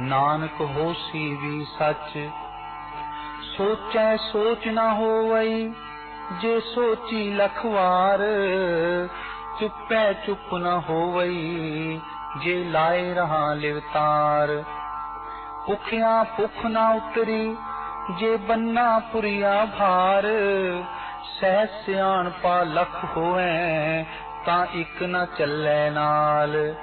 ਨਾਨਕ ਹੋਸੀ ਵੀ ਸੱਚ। ਸੋਚੈ ਸੋਚ ਨਾ ਹੋਵਈ, ਜੇ ਸੋਚੀ ਲਖਵਾਰ, ਚੁੱਪੈ ਚੁੱਪ ਨਾ ਹੋਵਈ, ਜੇ ਲਾਏ ਰਹਾ ਲਿਵਤਾਰ ਭੁਖਿਆ ਭੁਖ ਨਾ ਉਤਰੀ, ਜੇ ਬੰਨਾ ਪੁਰੀਆ ਭਾਰ, ਸਹਿ ਸਿਆਣ ਪਾ ਲਖ ਹੋਐ ਤਾਂ ਇੱਕ ਨਾ ਚੱਲੈ ਨਾਲ।